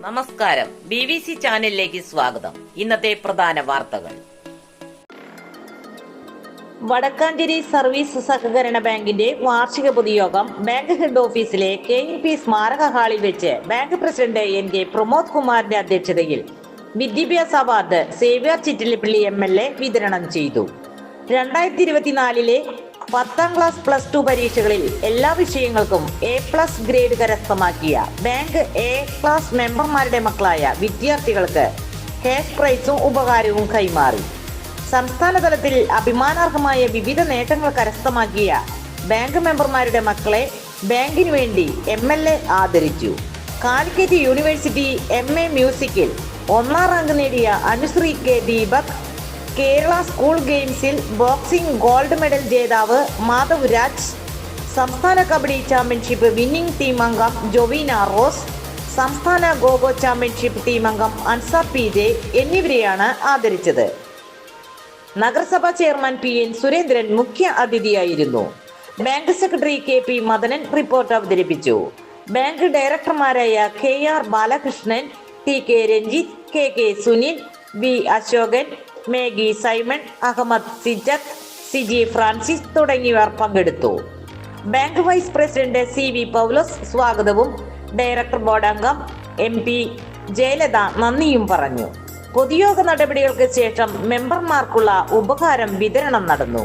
നമസ്കാരം. B V C ചാനലിലേക്ക് സ്വാഗതം. ഇന്നത്തെ പ്രധാന വാർത്തകൾ. വടക്കാഞ്ചേരി സർവീസ് സഹകരണ ബാങ്കിന്റെ വാർഷിക പൊതുയോഗം ബാങ്ക് ഹെഡ് ഓഫീസിലെ കെ എൻ പി സ്മാരക ഹാളിൽ വെച്ച് bank president N K Pramod കുമാറിന്റെ അധ്യക്ഷതയിൽ വിദ്യാഭ്യാസ award Xavier Chittilappilly M L A വിതരണം ചെയ്തു. രണ്ടായിരത്തി ഇരുപത്തിനാലിലെ പത്താം ക്ലാസ് പ്ലസ് ടു പരീക്ഷകളിൽ എല്ലാ വിഷയങ്ങൾക്കും എ പ്ലസ് ഗ്രേഡ് കരസ്ഥമാക്കിയ ബാങ്ക് എ ക്ലാസ് മെമ്പർമാരുടെ മക്കളായ വിദ്യാർത്ഥികൾക്ക് ക്യാഷ് പ്രൈസും ഉപകാരവും കൈമാറി. സംസ്ഥാന തലത്തിൽ അഭിമാനാർഹമായ വിവിധ നേട്ടങ്ങൾ കരസ്ഥമാക്കിയ ബാങ്ക് മെമ്പർമാരുടെ മക്കളെ ബാങ്കിനു വേണ്ടി എം എൽ എ ആദരിച്ചു. കാലിക്കറ്റ് യൂണിവേഴ്സിറ്റി എം എ മ്യൂസിക്കിൽ ഒന്നാം റാങ്ക് നേടിയ അനുശ്രീ കെ ദീപക് കേരള സ്കൂൾ ഗെയിംസിൽ ബോക്സിംഗ് ഗോൾഡ് മെഡൽ ജേതാവ് മാധവ് രാജ് സംസ്ഥാന കബഡി ചാമ്പ്യൻഷിപ്പ് വിന്നിംഗ് ടീം അംഗം ജൊവീന റോസ് സംസ്ഥാന ഗോഗോ ചാമ്പ്യൻഷിപ്പ് ടീം അംഗം അൻസാർ പി ജെ എന്നിവരെയാണ് ആദരിച്ചത്. നഗരസഭാ ചെയർമാൻ പി എൻ സുരേന്ദ്രൻ മുഖ്യ അതിഥിയായിരുന്നു. Bank secretary K P Madanan report അവതരിപ്പിച്ചു. Bank ഡയറക്ടർമാരായ K R Balakrishnan T K Ranjith K K Sunil V Ashokan Maggie Simon Ahammed Sijath Siji Francis തുടങ്ങിയവർ പങ്കെടുത്തു. Bank vice president C V Paulose സ്വാഗതവും director board അംഗം M P Jayalatha നന്ദിയും പറഞ്ഞു. പൊതുയോഗ നടപടികൾക്ക് ശേഷം മെമ്പർമാർക്കുള്ള ഉപഹാരം വിതരണം നടന്നു.